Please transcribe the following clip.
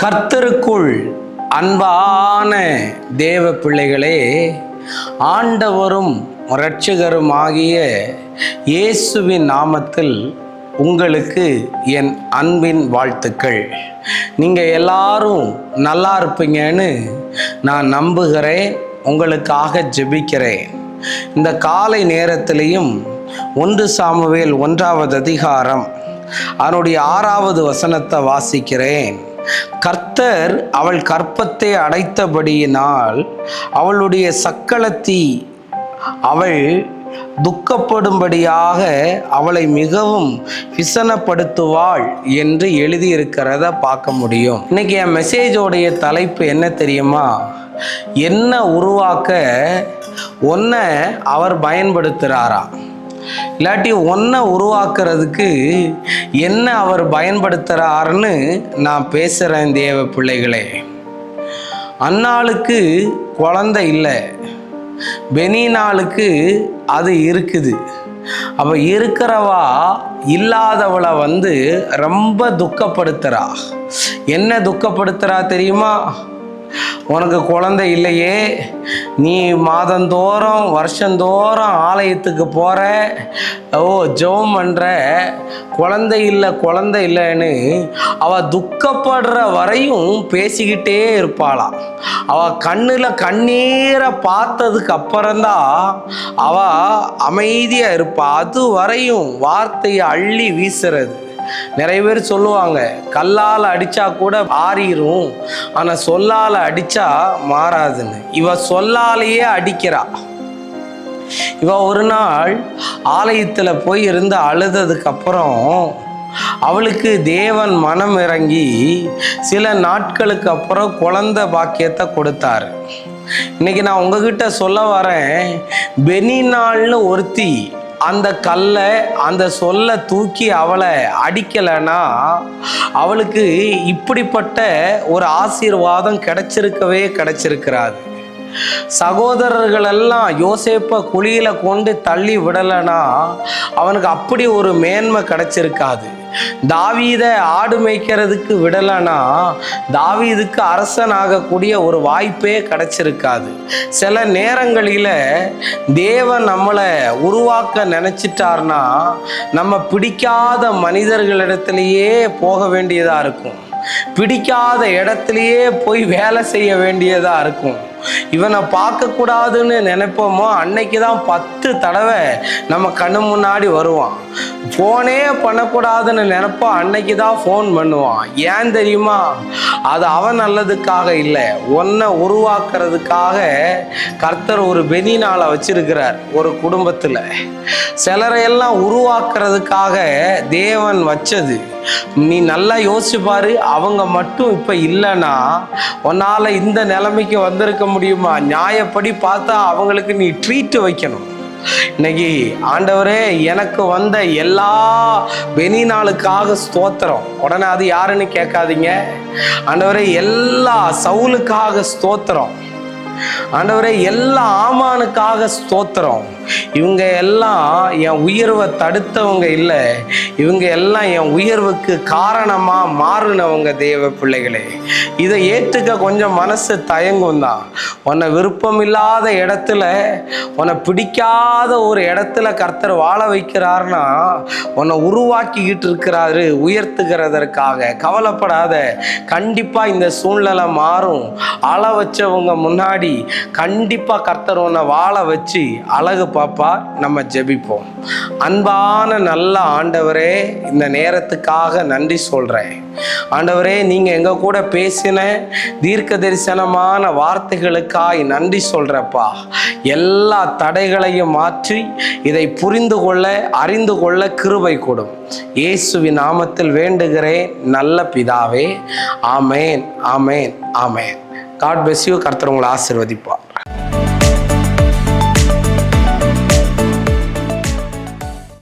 கர்த்தருக்குள் அன்பான தேவ பிள்ளைகளே ஆண்டவரும் இரட்சகருமாகிய இயேசுவின் நாமத்தில் உங்களுக்கு என் அன்பின் வாழ்த்துக்கள். நீங்கள் எல்லாரும் நல்லா இருப்பீங்கன்னு நான் நம்புகிறேன் உங்களுக்காக ஜெபிக்கிறேன். இந்த காலை நேரத்திலையும் ஒன்று சாமுவேல் ஒன்றாவது அதிகாரம் அதனுடைய ஆறாவது வசனத்தை வாசிக்கிறேன். கர்த்தர் அவள் கற்பத்தை அடைத்தபடியினால் அவளுடைய சக்களத்தி அவள் துக்கப்படும்படியாக அவளை மிகவும் விசனப்படுத்துவாள் என்று எழுதியிருக்கிறத பார்க்க முடியும். இன்னைக்கு என் மெசேஜோடைய தலைப்பு என்ன தெரியுமா? என்ன உருவாக்க ஒன்றை அவர் பயன்படுத்துகிறாராம் இல்லாட்டி ஒன்றை உருவாக்குறதுக்கு என்ன அவர் பயன்படுத்துகிறாருன்னு நான் பேசுகிறேன் தேவ பிள்ளைகளே. அன்னாளுக்கு குழந்தை இல்லை. பெனினாளுக்கு அது இருக்குது. அவள் இருக்கிறவா இல்லாதவளை வந்து ரொம்ப துக்கப்படுத்துகிறா என்ன துக்கப்படுத்துறா தெரியுமா? உனக்கு குழந்தை இல்லையே. நீ மாதந்தோறும் வருஷந்தோறும் ஆலயத்துக்கு போகிற ஓ ஜெபம் பண்ணுற குழந்தை இல்லை குழந்தை இல்லைன்னு அவள் துக்கப்படுற வரையும் பேசிக்கிட்டே இருப்பாளாம் அவள் கண்ணில் கண்ணீரை பார்த்ததுக்கு அப்புறம்தான் அவள் அமைதியாக இருப்பாள் அது வரையும் வார்த்தையை அள்ளி வீசுறது. நிறைய பேர் சொல்லுவாங்க கல்லால் அடித்தா கூட ஆறிரும் ஆனால் சொல்லால் அடித்தா மாறாதுன்னு. இவ சொல்லாலேயே அடிக்கிறா. இவ ஒரு நாள் ஆலயத்தில் போய் இருந்து அழுததுக்கு அப்புறம் அவளுக்கு தேவன் மனம் இறங்கி சில நாட்களுக்கு அப்புறம் குழந்தை பாக்கியத்தை கொடுத்தாரு. இன்னைக்கு நான் உங்ககிட்ட சொல்ல வரேன் பெனினாள்னு ஒருத்தி அந்த கல்லை அந்த சொல்ல தூக்கி அவளை அடிக்கலைன்னா அவளுக்கு இப்படிப்பட்ட ஒரு ஆசீர்வாதம் கிடைச்சிருக்கவே கிடைச்சிருக்கிறாது. சகோதரர்களெல்லாம் யோசேப்பை குழியில கொண்டு தள்ளி விடலைன்னா அவனுக்கு அப்படி ஒரு மேன்மை கிடைச்சிருக்காது. தாவீத ஆடு மேய்க்கிறதுக்கு விடலைன்னா தாவீதுக்கு அரசன் ஆகக்கூடிய ஒரு வாய்ப்பே கிடைச்சிருக்காது. சில நேரங்களில் தேவன் நம்மளை உருவாக்க நினச்சிட்டார்னா நம்ம பிடிக்காத மனிதர்களிடத்திலேயே போக வேண்டியதாக இருக்கும். பிடிக்காத இடத்துலையே போய் வேலை செய்ய வேண்டியதாக இருக்கும். இவனை பார்க்கக்கூடாதுன்னு நினைப்போமோ அன்னைக்கு தான் பத்து தடவை நம்ம கண்ணு முன்னாடி வருவான். ஃபோனே பண்ணக்கூடாதுன்னு நினப்பா அன்னைக்கு தான் ஃபோன் பண்ணுவான். ஏன் தெரியுமா? அது அவன் நல்லதுக்காக இல்லை. ஒன்றை உருவாக்குறதுக்காக கர்த்தர் ஒரு பெனினால வச்சிருக்கிறார் ஒரு குடும்பத்தில். சிலரையெல்லாம் உருவாக்குறதுக்காக தேவன் வச்சது. நீ நல்லா யோசிச்சு அவங்க மட்டும் இப்போ இல்லைன்னா உன்னால் இந்த நிலைமைக்கு வந்திருக்க முடியுமா? நியாயப்படி பார்த்தா அவங்களுக்கு நீ ட்ரீட் வைக்கணும். இன்னைக்கு ஆண்டவரே எனக்கு வந்த எல்லா வெனி நாளுக்காக ஸ்தோத்திரம். உடனே அது யாருன்னு கேட்காதீங்க. ஆண்டவரே எல்லா சவுலுக்காக ஸ்தோத்திரம். ஆண்டவரே எல்லா ஆமானுக்காக ஸ்தோத்திரம். இவங்க எல்லாம் என் உயர்வை தடுத்தவங்க இல்லை. இவங்க எல்லாம் என் உயர்வுக்கு காரணமாக மாறினவங்க தேவ பிள்ளைகளே. இதை ஏற்றுக்க கொஞ்சம் மனசு தயங்கும் தான் உன்னை விருப்பம் இல்லாத இடத்துல உன்னை பிடிக்காத ஒரு இடத்துல கர்த்தர் வாழ வைக்கிறாருன்னா உன்னை உருவாக்கிக்கிட்டு இருக்கிறாரு உயர்த்துகிறதற்காக. கவலைப்படாத கண்டிப்பாக இந்த சூழ்நிலை மாறும். அழ வச்சவங்க முன்னாடி கண்டிப்பாக கர்த்தர் உன்னை வாழ வச்சு அழகு பாப்பா நம்ம ஜெபிப்போம். அன்பான நல்ல ஆண்டவரே இந்த நேரத்துக்காக நன்றி சொல்கிறேன் ஆண்டவரே நீங்கள் எங்கள் கூட பேசின தீர்க்க தரிசனமான வார்த்தைகளுக்கு வார்த்தைகளுக்காய் நன்றி சொல்கிறப்பா எல்லா தடைகளையும் மாற்றி இதை புரிந்து கொள்ள அறிந்து கொள்ள கிருபை கொடும். இயேசுவின் நாமத்தில் வேண்டுகிறேன் நல்ல பிதாவே. ஆமேன் ஆமேன் ஆமேன். காட் பெஸ் யூ கர்த்தர் உங்களை ஆசிர்வதிப்பா